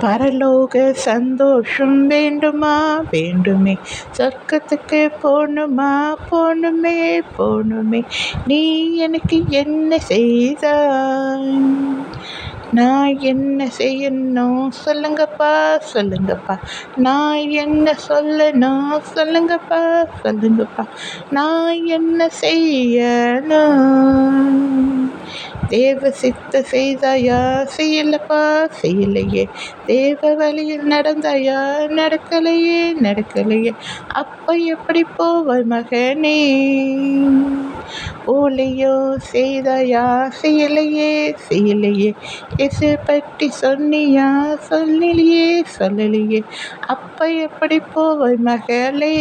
பரலோக சந்தோஷம் வேண்டுமா? வேண்டுமே. சொர்க்கத்துக்கு போகணுமா போகணுமே போகணுமே நீ எனக்கு என்ன செய்தாய்? நான் என்ன செய்யணும்? சொல்லுங்கப்பா சொல்லுங்கப்பா. நான் என்ன சொல்லணும்? சொல்லுங்கப்பா சொல்லுங்கப்பா. நான் என்ன செய்யணும்? தேவ சித்த செய்தாயா? செய்யலப்பா செய்யலையே. தேவ வழியில் நடந்தாயா? நடக்கலையே நடக்கலையே. அப்போ எப்படி போவாய் மகனே? ஓலையோ செய்தாயா? செய்யலையே செய்யலையே. இசை பற்றி சொன்னியா? சொல்லலையே சொல்லலையே. அப்போ எப்படி போவாய் மகளே?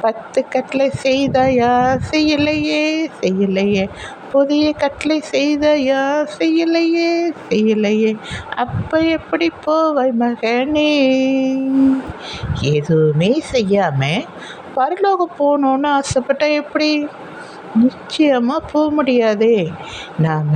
பத்து கட்டளை செய்தாயா? செய்யலையே செய்யலையே. புதிய கட்டளை செய்தாயா? செய்யலையே செய்யலையே. அப்போ எப்படி போவாய் மகனே? எதுவுமே செய்யாமல் பரலோகம் போகணுன்னு ஆசைப்பட்டா எப்படி? நிச்சயமாக போக முடியாதே. நாம்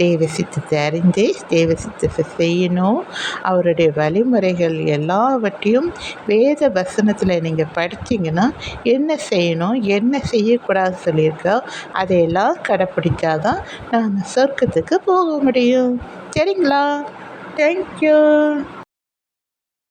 தேவசித்து சித்தத்தை தேவசித்து செய்யணும் அவருடைய வழிமுறைகள் எல்லாவற்றையும் வேத வசனத்தில் நீங்கள் படித்தீங்கன்னா என்ன செய்யணும் என்ன செய்யக்கூடாது சொல்லியிருக்கோ அதையெல்லாம் கடைப்பிடிச்சாதான் நாம் சொர்க்கத்துக்கு போக முடியும். சரிங்களா? தேங்க்யூ